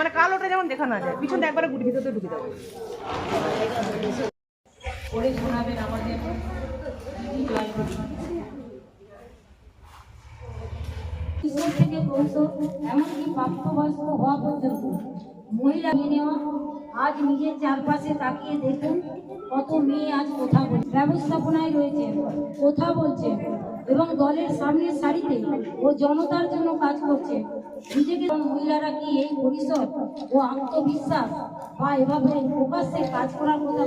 মানে কালোটা যেমন দেখা না যায় পিছনটা একবারে গুটি ভিতরে ঢুকে যাবে। কিশোর থেকে এমনকি প্রাপ্তবয়স্ক নেওয়া, আজ নিজের চারপাশে তাকিয়ে দেখুন কত মেয়ে আজ ব্যবস্থাপনায় রয়েছে, কথা বলছে। এবং দলের সামনের সারিতে ও জনতার জন্য কাজ করছে। নিজেকে মহিলারা কি এই পরিষদ ও আত্মবিশ্বাস বা এভাবে প্রকাশ্যে কাজ করার কথা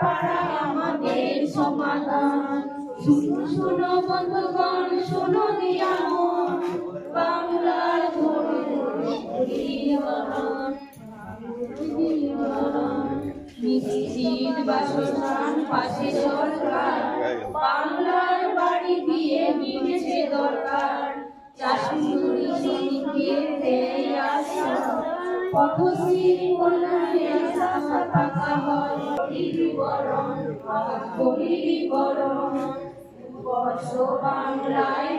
পাড়া আমাদের সমাধান শুনো শুনো বন্ধুগণ বাংলার নিশ্চিত বাসস্থান, পাশে সরকার। বাংলার বাড়ি দিয়ে দরকার। চাষি শ্রমিককে দেয় আশা পথশ্রী কল্যাণে আশা থাকা হয়। বিবরণ করি বিবরণ বর্ষ বাংলায়